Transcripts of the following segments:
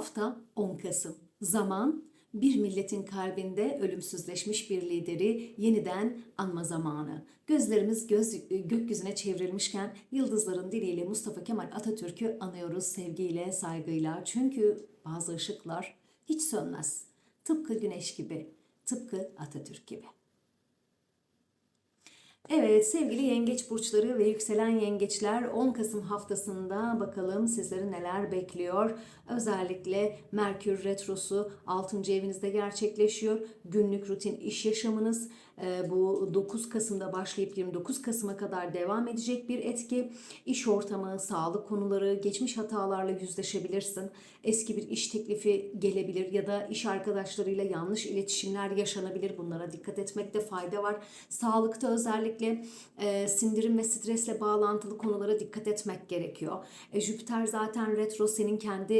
hafta 10 Kasım. Zaman bir milletin kalbinde ölümsüzleşmiş bir lideri yeniden anma zamanı. Gözlerimiz göz, gökyüzüne çevrilmişken yıldızların diliyle Mustafa Kemal Atatürk'ü anıyoruz sevgiyle, saygıyla. Çünkü bazı ışıklar hiç sönmez. Tıpkı güneş gibi, tıpkı Atatürk gibi. Evet sevgili yengeç burçları ve yükselen yengeçler 10 Kasım haftasında bakalım sizleri neler bekliyor. Özellikle Merkür Retrosu 6. evinizde gerçekleşiyor. Günlük rutin iş yaşamınız e, bu 9 Kasım'da başlayıp 29 Kasım'a kadar devam edecek bir etki. İş ortamı, sağlık konuları, geçmiş hatalarla yüzleşebilirsin. Eski bir iş teklifi gelebilir ya da iş arkadaşlarıyla yanlış iletişimler yaşanabilir. Bunlara dikkat etmekte fayda var. Sağlıkta özellikle e, sindirim ve stresle bağlantılı konulara dikkat etmek gerekiyor. E, Jüpiter zaten retro senin kendi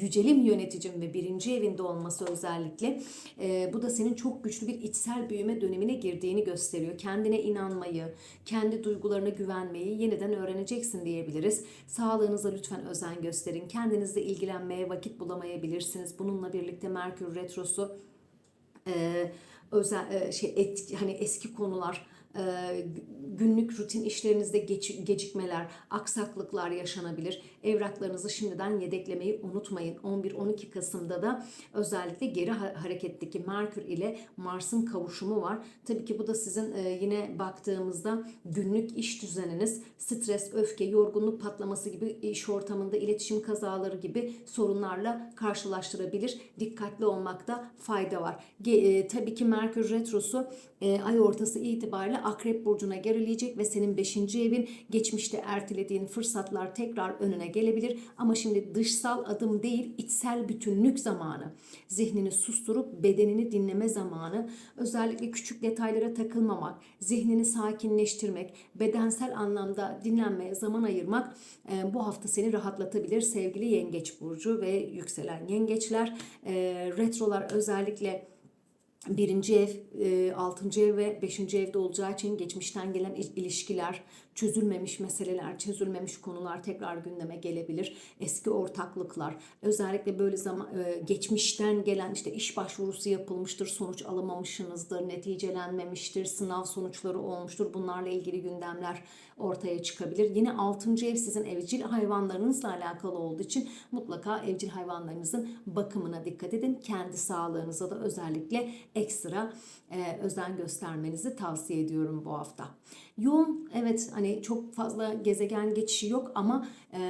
yücelim yöneticin ve birinci evinde olması özellikle. E, bu da senin çok güçlü bir içsel büyüme dönemine girdiğini gösteriyor. Kendine inanmayı, kendi duygularına güvenmeyi yeniden öğreneceksin diyebiliriz. Sağlığınıza lütfen özen gösterin. Kendinizle ilgilenmeye vakit bulamayabilirsiniz. Bununla birlikte Merkür Retrosu e, özel e, şey et, hani eski konular günlük rutin işlerinizde gecikmeler, aksaklıklar yaşanabilir. Evraklarınızı şimdiden yedeklemeyi unutmayın. 11-12 Kasım'da da özellikle geri hareketteki Merkür ile Mars'ın kavuşumu var. Tabii ki bu da sizin yine baktığımızda günlük iş düzeniniz, stres, öfke, yorgunluk patlaması gibi iş ortamında iletişim kazaları gibi sorunlarla karşılaştırabilir. Dikkatli olmakta fayda var. Tabii ki Merkür Retrosu ay ortası itibariyle Akrep Burcu'na gerileyecek ve senin 5. evin geçmişte ertelediğin fırsatlar tekrar önüne gelebilir. Ama şimdi dışsal adım değil içsel bütünlük zamanı. Zihnini susturup bedenini dinleme zamanı. Özellikle küçük detaylara takılmamak, zihnini sakinleştirmek, bedensel anlamda dinlenmeye zaman ayırmak e, bu hafta seni rahatlatabilir sevgili Yengeç Burcu ve yükselen yengeçler. E, retrolar özellikle birinci ev, e, altıncı ev ve beşinci evde olacağı için geçmişten gelen ilişkiler, çözülmemiş meseleler, çözülmemiş konular tekrar gündeme gelebilir. Eski ortaklıklar, özellikle böyle zaman e, geçmişten gelen işte iş başvurusu yapılmıştır, sonuç alamamışsınızdır, neticelenmemiştir, sınav sonuçları olmuştur. Bunlarla ilgili gündemler ortaya çıkabilir. Yine altıncı ev sizin evcil hayvanlarınızla alakalı olduğu için mutlaka evcil hayvanlarınızın bakımına dikkat edin. Kendi sağlığınıza da özellikle ekstra e, özen göstermenizi tavsiye ediyorum bu hafta. Yoğun evet hani çok fazla gezegen geçişi yok ama e,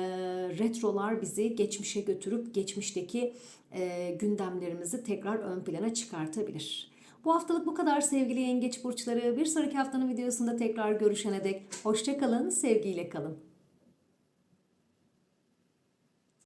retrolar bizi geçmişe götürüp geçmişteki e, gündemlerimizi tekrar ön plana çıkartabilir. Bu haftalık bu kadar sevgili yengeç burçları. Bir sonraki haftanın videosunda tekrar görüşene dek hoşçakalın, sevgiyle kalın.